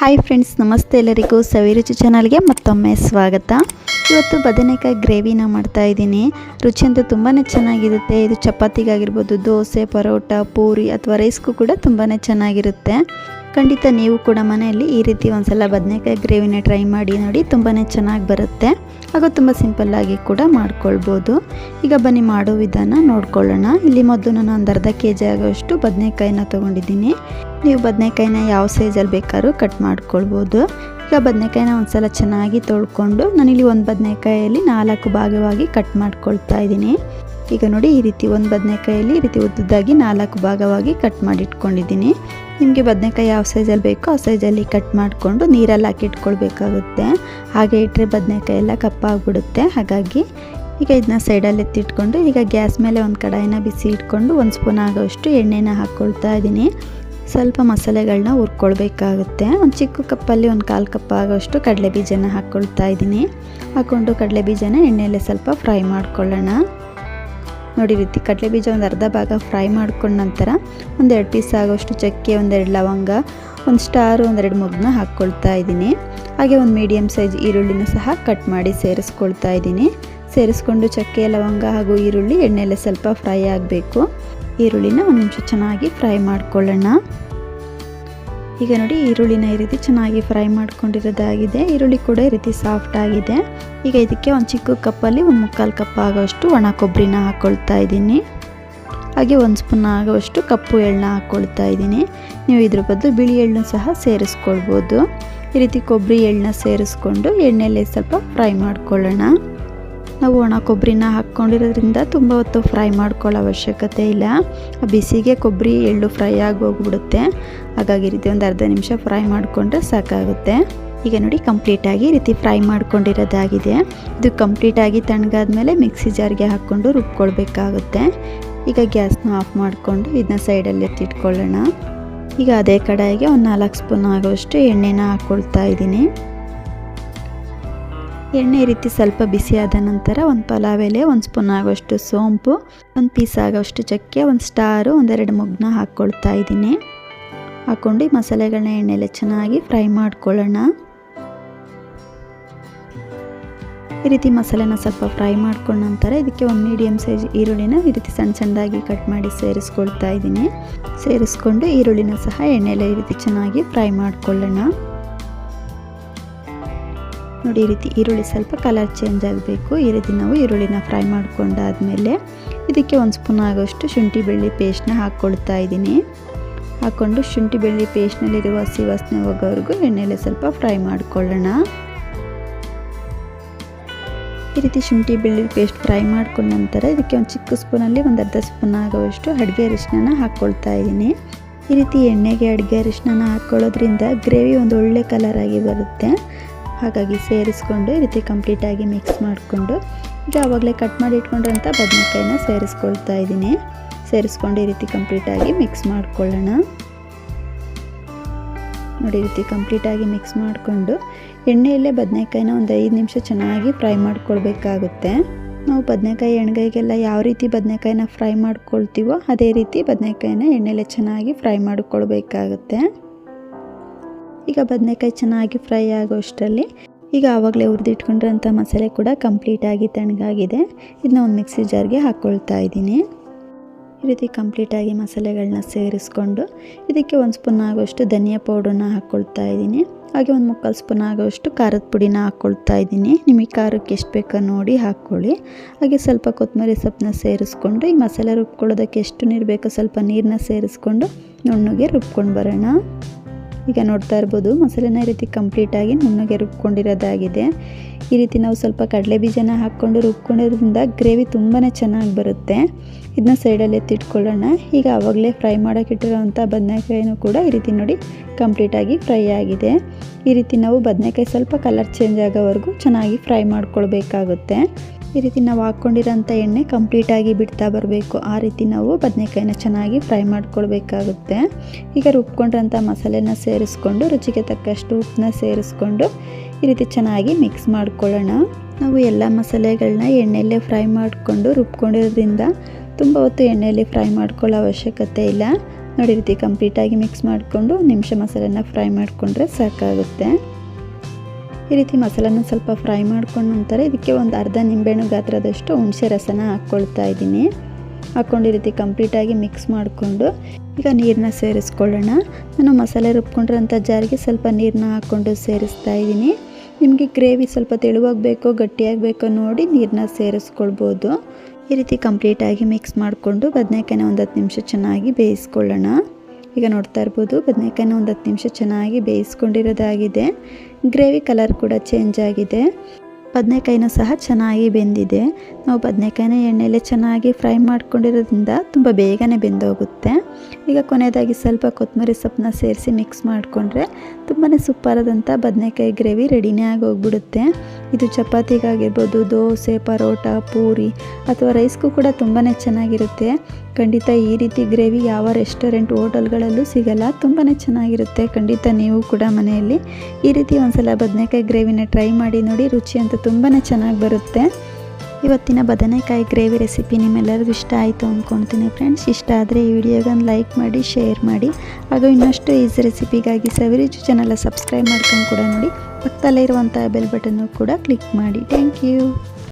Hi friends ನಮಸ್ತೆ ಎಲ್ಲರಿಗೂ. ಸವಿರುಚಿ ಚಾನಲ್ಗೆ ಮತ್ತೊಮ್ಮೆ ಸ್ವಾಗತ. ಇವತ್ತು ಬದನೆಕಾಯಿ ಗ್ರೇವಿನ ಮಾಡ್ತಾ ಇದ್ದೀನಿ. ರುಚಿ ಅಂತೂ ತುಂಬಾ ಚೆನ್ನಾಗಿರುತ್ತೆ. ಇದು ಚಪಾತಿಗಾಗಿರ್ಬೋದು, ದೋಸೆ, ಪರೋಟ, ಪೂರಿ ಅಥವಾ ರೈಸ್ಗೂ ಕೂಡ ತುಂಬಾ ಚೆನ್ನಾಗಿರುತ್ತೆ. ಖಂಡಿತ ನೀವು ಕೂಡ ಮನೆಯಲ್ಲಿ ಈ ರೀತಿ ಒಂದ್ಸಲ ಬದನೆಕಾಯಿ ಗ್ರೇವಿನ ಟ್ರೈ ಮಾಡಿ ನೋಡಿ ತುಂಬಾ ಚೆನ್ನಾಗಿ ಬರುತ್ತೆ. ಹಾಗೂ ತುಂಬ ಸಿಂಪಲ್ಲಾಗಿ ಕೂಡ ಮಾಡ್ಕೊಳ್ಬೋದು. ಈಗ ಬನ್ನಿ ಮಾಡೋ ವಿಧಾನ ನೋಡ್ಕೊಳ್ಳೋಣ. ಇಲ್ಲಿ ಮೊದಲು ನಾನು ಒಂದು ಅರ್ಧ ಕೆ ಜಿ ಆಗೋಷ್ಟು ಬದನೆಕಾಯಿನ ತೊಗೊಂಡಿದ್ದೀನಿ. ನೀವು ಬದನೆಕಾಯಿನ ಯಾವ ಸೈಜಲ್ಲಿ ಬೇಕಾದ್ರೂ ಕಟ್ ಮಾಡ್ಕೊಳ್ಬೋದು. ಈಗ ಬದನೆಕಾಯಿನ ಒಂದ್ಸಲ ಚೆನ್ನಾಗಿ ತೊಳ್ಕೊಂಡು ನಾನಿಲ್ಲಿ ಒಂದು ಬದನೆಕಾಯಲ್ಲಿ ನಾಲ್ಕು ಭಾಗವಾಗಿ ಕಟ್ ಮಾಡ್ಕೊಳ್ತಾ ಇದ್ದೀನಿ. ಈಗ ನೋಡಿ ಈ ರೀತಿ ಒಂದು ಬದನೆಕಾಯಲ್ಲಿ ಈ ರೀತಿ ಉದ್ದದ್ದಾಗಿ ನಾಲ್ಕು ಭಾಗವಾಗಿ ಕಟ್ ಮಾಡಿಟ್ಕೊಂಡಿದ್ದೀನಿ. ನಿಮಗೆ ಬದನೆಕಾಯಿ ಯಾವ ಸೈಜಲ್ಲಿ ಬೇಕೋ ಆ ಸೈಜಲ್ಲಿ ಕಟ್ ಮಾಡಿಕೊಂಡು ನೀರಲ್ಲಿ ಹಾಕಿ ಇಟ್ಕೊಳ್ಬೇಕಾಗುತ್ತೆ. ಹಾಗೆ ಇಟ್ಟರೆ ಬದನೆಕಾಯಿ ಎಲ್ಲ ಕಪ್ಪಾಗ್ಬಿಡುತ್ತೆ ಹಾಗಾಗಿ ಈಗ ಇದನ್ನ ಸೈಡಲ್ಲಿ ಎತ್ತಿಟ್ಕೊಂಡು ಈಗ ಗ್ಯಾಸ್ ಮೇಲೆ ಒಂದು ಕಡಾಯಿನ ಬಿಸಿ ಇಟ್ಕೊಂಡು ಒಂದು ಸ್ಪೂನ್ ಆಗೋಷ್ಟು ಎಣ್ಣೆನ ಹಾಕ್ಕೊಳ್ತಾ ಇದ್ದೀನಿ. ಸ್ವಲ್ಪ ಮಸಾಲೆಗಳನ್ನ ಹುರ್ಕೊಳ್ಬೇಕಾಗುತ್ತೆ. ಒಂದು ಚಿಕ್ಕ ಕಪ್ಪಲ್ಲಿ ಒಂದು ಕಾಲು ಕಪ್ ಆಗೋಷ್ಟು ಕಡಲೆ ಬೀಜನ ಹಾಕ್ಕೊಳ್ತಾ ಇದ್ದೀನಿ. ಹಾಕ್ಕೊಂಡು ಕಡಲೆ ಬೀಜನ ಎಣ್ಣೆಯಲ್ಲಿ ಸ್ವಲ್ಪ ಫ್ರೈ ಮಾಡ್ಕೊಳ್ಳೋಣ. ನೋಡಿ ರೀತಿ, ಕಡಲೆ ಬೀಜ ಒಂದು ಅರ್ಧ ಭಾಗ ಫ್ರೈ ಮಾಡ್ಕೊಂಡ ನಂತರ ಒಂದೆರಡು ಪೀಸ್ ಆಗೋಷ್ಟು ಚಕ್ಕೆ ಒಂದೆರಡು ಲವಂಗ, ಒಂದು ಸ್ಟಾರು ಒಂದೆರಡು ಮುಗ್ನ ಹಾಕ್ಕೊಳ್ತಾ ಇದ್ದೀನಿ. ಹಾಗೆ ಒಂದು ಮೀಡಿಯಮ್ ಸೈಜ್ ಈರುಳ್ಳಿನ ಸಹ ಕಟ್ ಮಾಡಿ ಸೇರಿಸ್ಕೊಳ್ತಾ ಇದ್ದೀನಿ. ಸೇರಿಸ್ಕೊಂಡು ಚಕ್ಕೆ, ಲವಂಗ ಹಾಗೂ ಈರುಳ್ಳಿ ಎಣ್ಣೆಯಲ್ಲೇ ಸ್ವಲ್ಪ ಫ್ರೈ ಆಗಬೇಕು. ಈರುಳ್ಳಿನ ಒಂದು ನಿಮಿಷ ಚೆನ್ನಾಗಿ ಫ್ರೈ ಮಾಡ್ಕೊಳ್ಳೋಣ. ಈಗ ನೋಡಿ ಈರುಳ್ಳಿನ ಈ ರೀತಿ ಚೆನ್ನಾಗಿ ಫ್ರೈ ಮಾಡ್ಕೊಂಡಿರೋದಾಗಿದೆ. ಈರುಳ್ಳಿ ಕೂಡ ಈ ರೀತಿ ಸಾಫ್ಟ್ ಆಗಿದೆ. ಈಗ ಇದಕ್ಕೆ ಒಂದು ಚಿಕ್ಕ ಕಪ್ಪಲ್ಲಿ ಒಂದು ಮುಕ್ಕಾಲು ಕಪ್ ಆಗೋಷ್ಟು ಒಣ ಕೊಬ್ಬರಿನ ಹಾಕ್ಕೊಳ್ತಾ ಇದ್ದೀನಿ. ಹಾಗೆ ಒಂದು ಸ್ಪೂನ್ ಆಗೋಷ್ಟು ಕಪ್ಪು ಎಳ್ಳನ್ನ ಹಾಕ್ಕೊಳ್ತಾ ಇದ್ದೀನಿ. ನೀವು ಇದ್ರ ಬದಲು ಬಿಳಿ ಎಳ್ಳನ್ನು ಸಹ ಸೇರಿಸ್ಕೊಳ್ಬೋದು. ಈ ರೀತಿ ಕೊಬ್ಬರಿ ಎಳ್ಳನ್ನ ಸೇರಿಸ್ಕೊಂಡು ಎಣ್ಣೆಯಲ್ಲಿ ಸ್ವಲ್ಪ ಫ್ರೈ ಮಾಡ್ಕೊಳ್ಳೋಣ. ನಾವು ಒಣ ಕೊಬ್ಬರಿನ ಹಾಕ್ಕೊಂಡಿರೋದ್ರಿಂದ ತುಂಬ ಹೊತ್ತು ಫ್ರೈ ಮಾಡ್ಕೊಳ್ಳೋ ಅವಶ್ಯಕತೆ ಇಲ್ಲ. ಬಿಸಿಗೆ ಕೊಬ್ಬರಿ ಎಳ್ಳು ಫ್ರೈ ಆಗಿ ಹೋಗ್ಬಿಡುತ್ತೆ. ಹಾಗಾಗಿ ರೀತಿ ಒಂದು ಅರ್ಧ ನಿಮಿಷ ಫ್ರೈ ಮಾಡಿಕೊಂಡ್ರೆ ಸಾಕಾಗುತ್ತೆ. ಈಗ ನೋಡಿ ಕಂಪ್ಲೀಟಾಗಿ ಈ ರೀತಿ ಫ್ರೈ ಮಾಡ್ಕೊಂಡಿರೋದಾಗಿದೆ. ಇದು ಕಂಪ್ಲೀಟಾಗಿ ತಣ್ಣಗಾದ್ಮೇಲೆ ಮಿಕ್ಸಿ ಜಾರ್ಗೆ ಹಾಕ್ಕೊಂಡು ರುಬ್ಕೊಳ್ಬೇಕಾಗುತ್ತೆ. ಈಗ ಗ್ಯಾಸ್ನ ಆಫ್ ಮಾಡಿಕೊಂಡು ಇದನ್ನ ಸೈಡಲ್ಲಿ ಎತ್ತಿಟ್ಕೊಳ್ಳೋಣ. ಈಗ ಅದೇ ಕಡಾಯಿಗೆ ಒಂದು ನಾಲ್ಕು ಸ್ಪೂನ್ ಆಗೋಷ್ಟು ಎಣ್ಣೆನ ಹಾಕ್ಕೊಳ್ತಾ ಇದ್ದೀನಿ. ಎಣ್ಣೆ ರೀತಿ ಸ್ವಲ್ಪ ಬಿಸಿಯಾದ ನಂತರ ಒಂದು ಪಲಾವ್ ಎಲೆ, ಒಂದು ಸ್ಪೂನ್ ಆಗೋಷ್ಟು ಸೋಂಪು, ಒಂದು ಪೀಸ್ ಆಗೋಷ್ಟು ಚಕ್ಕೆ, ಒಂದು ಸ್ಟಾರು ಒಂದೆರಡು ಮುಗ್ನ ಹಾಕ್ಕೊಳ್ತಾ ಇದ್ದೀನಿ. ಹಾಕ್ಕೊಂಡು ಮಸಾಲೆಗಳನ್ನ ಎಣ್ಣೆಲೆ ಚೆನ್ನಾಗಿ ಫ್ರೈ ಮಾಡ್ಕೊಳ್ಳೋಣ. ಈ ರೀತಿ ಮಸಾಲೆನ ಸ್ವಲ್ಪ ಫ್ರೈ ಮಾಡ್ಕೊಂಡ ನಂತರ ಇದಕ್ಕೆ ಒಂದು ಮೀಡಿಯಮ್ ಸೈಜ್ ಈರುಳ್ಳಿನ ಈ ರೀತಿ ಸಣ್ಣ ಸಣ್ಣದಾಗಿ ಕಟ್ ಮಾಡಿ ಸೇರಿಸ್ಕೊಳ್ತಾ ಇದ್ದೀನಿ. ಸೇರಿಸ್ಕೊಂಡು ಈರುಳ್ಳಿನ ಸಹ ಎಣ್ಣೆಲೆ ಈ ರೀತಿ ಚೆನ್ನಾಗಿ ಫ್ರೈ ಮಾಡ್ಕೊಳ್ಳೋಣ. ನೋಡಿ, ಈ ರೀತಿ ಈರುಳ್ಳಿ ಸ್ವಲ್ಪ ಕಲರ್ ಚೇಂಜ್ ಆಗಬೇಕು. ಈ ರೀತಿ ನಾವು ಈರುಳ್ಳಿನ ಫ್ರೈ ಮಾಡ್ಕೊಂಡಾದಮೇಲೆ ಇದಕ್ಕೆ ಒಂದು ಸ್ಪೂನ್ ಆಗೋಷ್ಟು ಶುಂಠಿ ಬೆಳ್ಳಿ ಪೇಸ್ಟ್ನ ಹಾಕ್ಕೊಳ್ತಾ ಇದ್ದೀನಿ. ಹಾಕ್ಕೊಂಡು ಶುಂಠಿ ಬೆಳ್ಳಿ ಪೇಸ್ಟ್ನಲ್ಲಿರುವ ಹಸಿ ವಾಸನೆ ಹೋಗೋವರೆಗೂ ಎಣ್ಣೆಲೆ ಸ್ವಲ್ಪ ಫ್ರೈ ಮಾಡ್ಕೊಳ್ಳೋಣ. ಈ ರೀತಿ ಶುಂಠಿ ಬೆಳ್ಳುಳ್ಳಿ ಪೇಸ್ಟ್ ಫ್ರೈ ಮಾಡ್ಕೊಂಡ ನಂತರ ಇದಕ್ಕೆ ಒಂದು ಚಿಕ್ಕ ಸ್ಪೂನಲ್ಲಿ ಒಂದು ಅರ್ಧ ಸ್ಪೂನ್ ಆಗೋವಷ್ಟು ಅಡುಗೆ ಅರಿಶಿನ ಹಾಕ್ಕೊಳ್ತಾ ಇದ್ದೀನಿ. ಈ ರೀತಿ ಎಣ್ಣೆಗೆ ಅಡುಗೆ ಅರಿಶಿನ ಹಾಕ್ಕೊಳ್ಳೋದ್ರಿಂದ ಗ್ರೇವಿ ಒಂದು ಒಳ್ಳೆ ಕಲರಾಗಿ ಬರುತ್ತೆ. ಹಾಗಾಗಿ ಸೇರಿಸ್ಕೊಂಡು ಈ ರೀತಿ ಕಂಪ್ಲೀಟಾಗಿ ಮಿಕ್ಸ್ ಮಾಡಿಕೊಂಡು ಈಗ ಆವಾಗಲೇ ಕಟ್ ಮಾಡಿ ಇಟ್ಕೊಂಡಿರೋಂಥ ಬದನೆಕಾಯಿನ ಸೇರಿಸ್ಕೊಳ್ತಾ ಇದ್ದೀನಿ. ಸೇರಿಸ್ಕೊಂಡು ಈ ರೀತಿ ಕಂಪ್ಲೀಟಾಗಿ ಮಿಕ್ಸ್ ಮಾಡಿಕೊಳ್ಳೋಣ. ನೋಡಿ ಈ ರೀತಿ ಕಂಪ್ಲೀಟಾಗಿ ಮಿಕ್ಸ್ ಮಾಡಿಕೊಂಡು ಎಣ್ಣೆಯಲ್ಲೇ ಬದನೆಕಾಯಿನ ಒಂದು ಐದು ನಿಮಿಷ ಚೆನ್ನಾಗಿ ಫ್ರೈ ಮಾಡ್ಕೊಳ್ಬೇಕಾಗುತ್ತೆ. ನಾವು ಬದನೆಕಾಯಿ ಎಣ್ಗಾಯಿಗೆಲ್ಲ ಯಾವ ರೀತಿ ಬದನೆಕಾಯಿನ ಫ್ರೈ ಮಾಡ್ಕೊಳ್ತೀವೋ ಅದೇ ರೀತಿ ಬದನೆಕಾಯಿನ ಎಣ್ಣೆಯಲ್ಲೇ ಚೆನ್ನಾಗಿ ಫ್ರೈ ಮಾಡ್ಕೊಳ್ಬೇಕಾಗುತ್ತೆ. ಈಗ ಬದನೆಕಾಯಿ ಚೆನ್ನಾಗಿ ಫ್ರೈ ಆಗೋ ಅಷ್ಟರಲ್ಲಿ ಈಗ ಆವಾಗಲೇ ಹುರಿದಿಟ್ಕೊಂಡಿರೋಂಥ ಮಸಾಲೆ ಕೂಡ ಕಂಪ್ಲೀಟಾಗಿ ತಣ್ಣಗಾಗಿದೆ. ಇದನ್ನ ಒಂದು ಮಿಕ್ಸಿ ಜಾರ್ಗೆ ಹಾಕ್ಕೊಳ್ತಾ ಇದ್ದೀನಿ. ಈ ರೀತಿ ಕಂಪ್ಲೀಟಾಗಿ ಮಸಾಲೆಗಳನ್ನ ಸೇರಿಸ್ಕೊಂಡು ಇದಕ್ಕೆ ಒಂದು ಸ್ಪೂನ್ ಆಗೋಷ್ಟು ಧನಿಯಾ ಪೌಡರ್ನ ಹಾಕ್ಕೊಳ್ತಾ ಇದ್ದೀನಿ. ಹಾಗೆ ಒಂದು ಮುಕ್ಕಾಲು ಸ್ಪೂನ್ ಆಗೋಷ್ಟು ಖಾರದ ಪುಡಿನ ಹಾಕ್ಕೊಳ್ತಾ ಇದ್ದೀನಿ. ನಿಮಗೆ ಖಾರಕ್ಕೆ ಎಷ್ಟು ಬೇಕೋ ನೋಡಿ ಹಾಕ್ಕೊಳ್ಳಿ. ಹಾಗೆ ಸ್ವಲ್ಪ ಕೊತ್ತಂಬರಿ ಸೊಪ್ಪನ್ನ ಸೇರಿಸ್ಕೊಂಡು ಈ ಮಸಾಲೆ ರುಬ್ಕೊಳ್ಳೋದಕ್ಕೆ ಎಷ್ಟು ನೀರು ಬೇಕೋ ಸ್ವಲ್ಪ ನೀರನ್ನ ಸೇರಿಸ್ಕೊಂಡು ನುಣ್ಣಗೆ ರುಬ್ಕೊಂಡು ಬರೋಣ. ಈಗ ನೋಡ್ತಾ ಇರ್ಬೋದು ಮಸಾಲೆನ ಈ ರೀತಿ ಕಂಪ್ಲೀಟಾಗಿ ನುಣ್ಣಗೆ ರುಬ್ಕೊಂಡಿರೋದಾಗಿದೆ. ಈ ರೀತಿ ನಾವು ಸ್ವಲ್ಪ ಕಡಲೆ ಬೀಜನ ಹಾಕ್ಕೊಂಡು ರುಬ್ಕೊಂಡಿರೋದ್ರಿಂದ ಗ್ರೇವಿ ತುಂಬಾ ಚೆನ್ನಾಗಿ ಬರುತ್ತೆ. ಇದನ್ನ ಸೈಡಲ್ಲಿ ಎತ್ತಿಟ್ಕೊಳ್ಳೋಣ ಈಗ ಆವಾಗಲೇ ಫ್ರೈ ಮಾಡೋಕ್ಕಿಟ್ಟಿರೋವಂಥ ಬದನೆಕಾಯಿನೂ ಕೂಡ ಈ ರೀತಿ ನೋಡಿ ಕಂಪ್ಲೀಟಾಗಿ ಫ್ರೈ ಆಗಿದೆ. ಈ ರೀತಿ ನಾವು ಬದನೆಕಾಯಿ ಸ್ವಲ್ಪ ಕಲರ್ ಚೇಂಜ್ ಆಗೋವರೆಗೂ ಚೆನ್ನಾಗಿ ಫ್ರೈ ಮಾಡ್ಕೊಳ್ಬೇಕಾಗುತ್ತೆ. ಈ ರೀತಿ ನಾವು ಹಾಕ್ಕೊಂಡಿರೋಂಥ ಎಣ್ಣೆ ಕಂಪ್ಲೀಟಾಗಿ ಬಿಡ್ತಾ ಬರಬೇಕು. ಆ ರೀತಿ ನಾವು ಬದನೆಕಾಯಿನ ಚೆನ್ನಾಗಿ ಫ್ರೈ ಮಾಡ್ಕೊಳ್ಬೇಕಾಗುತ್ತೆ. ಈಗ ರುಬ್ಕೊಂಡಿರೋಂಥ ಮಸಾಲೆನ ಸೇರಿಸ್ಕೊಂಡು, ರುಚಿಗೆ ತಕ್ಕಷ್ಟು ಉಪ್ಪನ್ನ ಸೇರಿಸ್ಕೊಂಡು ಈ ರೀತಿ ಚೆನ್ನಾಗಿ ಮಿಕ್ಸ್ ಮಾಡ್ಕೊಳ್ಳೋಣ. ನಾವು ಎಲ್ಲ ಮಸಾಲೆಗಳನ್ನ ಎಣ್ಣೆಯಲ್ಲೇ ಫ್ರೈ ಮಾಡಿಕೊಂಡು, ರುಬ್ಕೊಂಡಿರೋದ್ರಿಂದ ತುಂಬ ಹೊತ್ತು ಎಣ್ಣೆಯಲ್ಲಿ ಫ್ರೈ ಮಾಡ್ಕೊಳ್ಳೋ ಅವಶ್ಯಕತೆ ಇಲ್ಲ. ನೋಡಿ ರೀತಿ ಕಂಪ್ಲೀಟಾಗಿ ಮಿಕ್ಸ್ ಮಾಡಿಕೊಂಡು, ನಿಮಿಷ ಮಸಾಲೆನ ಫ್ರೈ ಮಾಡಿಕೊಂಡ್ರೆ ಸಾಕಾಗುತ್ತೆ. ಈ ರೀತಿ ಮಸಾಲನ ಸ್ವಲ್ಪ ಫ್ರೈ ಮಾಡ್ಕೊಂಡ ನಂತರ ಇದಕ್ಕೆ ಒಂದು ಅರ್ಧ ನಿಂಬೆಹಣ್ಣು ಗಾತ್ರದಷ್ಟು ಹುಣಸೆ ರಸನ ಹಾಕ್ಕೊಳ್ತಾ ಇದ್ದೀನಿ. ಹಾಕ್ಕೊಂಡು ಈ ರೀತಿ ಕಂಪ್ಲೀಟಾಗಿ ಮಿಕ್ಸ್ ಮಾಡಿಕೊಂಡು ಈಗ ನೀರನ್ನ ಸೇರಿಸ್ಕೊಳ್ಳೋಣ. ನಾನು ಮಸಾಲೆ ರುಬ್ಕೊಂಡಿರೋಂಥ ಜಾರಿಗೆ ಸ್ವಲ್ಪ ನೀರನ್ನ ಹಾಕ್ಕೊಂಡು ಸೇರಿಸ್ತಾ ಇದ್ದೀನಿ. ನಿಮಗೆ ಗ್ರೇವಿ ಸ್ವಲ್ಪ ತೆಳುವಾಗಬೇಕೋ, ಗಟ್ಟಿಯಾಗಬೇಕೋ ನೋಡಿ ನೀರನ್ನ ಸೇರಿಸ್ಕೊಳ್ಬೋದು. ಈ ರೀತಿ ಕಂಪ್ಲೀಟಾಗಿ ಮಿಕ್ಸ್ ಮಾಡಿಕೊಂಡು ಬದನೆಕಾಯಿನ ಒಂದು ಹತ್ತು ನಿಮಿಷ ಚೆನ್ನಾಗಿ ಬೇಯಿಸ್ಕೊಳ್ಳೋಣ. ಈಗ ನೋಡ್ತಾ ಇರ್ಬೋದು, ಬದನೆಕಾಯಿನ ಒಂದು ಹತ್ತು ನಿಮಿಷ ಚೆನ್ನಾಗಿ ಬೇಯಿಸ್ಕೊಂಡಿರೋದಾಗಿದೆ. ಗ್ರೇವಿ ಕಲರ್ ಕೂಡ ಚೇಂಜ್ ಆಗಿದೆ. ಬದನೆಕಾಯಿನೂ ಸಹ ಚೆನ್ನಾಗಿ ಬೆಂದಿದೆ. ನಾವು ಬದನೆಕಾಯಿನ ಎಣ್ಣೆಲೆ ಚೆನ್ನಾಗಿ ಫ್ರೈ ಮಾಡ್ಕೊಂಡಿರೋದ್ರಿಂದ ತುಂಬ ಬೇಗನೆ ಬೆಂದೋಗುತ್ತೆ. ಈಗ ಕೊನೆಯದಾಗಿ ಸ್ವಲ್ಪ ಕೊತ್ತಂಬರಿ ಸೊಪ್ಪನ್ನ ಸೇರಿಸಿ ಮಿಕ್ಸ್ ಮಾಡಿಕೊಂಡ್ರೆ ತುಂಬಾ ಸೂಪರಾದಂಥ ಬದನೆಕಾಯಿ ಗ್ರೇವಿ ರೆಡಿನೇ ಆಗಿ ಹೋಗ್ಬಿಡುತ್ತೆ ಇದು ಚಪಾತಿಗಾಗಿರ್ಬೋದು, ದೋಸೆ, ಪರೋಟ, ಪೂರಿ ಅಥವಾ ರೈಸ್ಗೂ ಕೂಡ ತುಂಬಾ ಚೆನ್ನಾಗಿರುತ್ತೆ. ಖಂಡಿತ ಈ ರೀತಿ ಗ್ರೇವಿ ಯಾವ ರೆಸ್ಟೋರೆಂಟ್ ಹೋಟೆಲ್ಗಳಲ್ಲೂ ಸಿಗಲ್ಲ. ತುಂಬಾ ಚೆನ್ನಾಗಿರುತ್ತೆ. ಖಂಡಿತ ನೀವು ಕೂಡ ಮನೆಯಲ್ಲಿ ಈ ರೀತಿ ಒಂದ್ಸಲ ಬದನೆಕಾಯಿ ಗ್ರೇವಿನ ಟ್ರೈ ಮಾಡಿ ನೋಡಿ, ರುಚಿ ಅಂತೂ ತುಂಬಾ ಚೆನ್ನಾಗಿ ಬರುತ್ತೆ. ಇವತ್ತಿನ ಬದನೆಕಾಯಿ ಗ್ರೇವಿ ರೆಸಿಪಿ ನಿಮ್ಮೆಲ್ಲರಿಗೂ ಇಷ್ಟ ಆಯಿತು ಅಂದ್ಕೊಳ್ತೀನಿ ಫ್ರೆಂಡ್ಸ್. ಇಷ್ಟ ಆದರೆ ಈ ವಿಡಿಯೋಗೊಂದು ಲೈಕ್ ಮಾಡಿ, ಶೇರ್ ಮಾಡಿ, ಹಾಗೂ ಇನ್ನಷ್ಟು ಈಸಿ ರೆಸಿಪಿಗಾಗಿ ಸವಿರುಚಿ ಚಾನಲ್ ಸಬ್ಸ್ಕ್ರೈಬ್ ಮಾಡ್ಕೊಂಡು ಕೂಡ ನೋಡಿ. ಪಕ್ಕದಲ್ಲೇ ಇರುವಂಥ ಬೆಲ್ ಬಟನ್ನು ಕೂಡ ಕ್ಲಿಕ್ ಮಾಡಿ. Thank you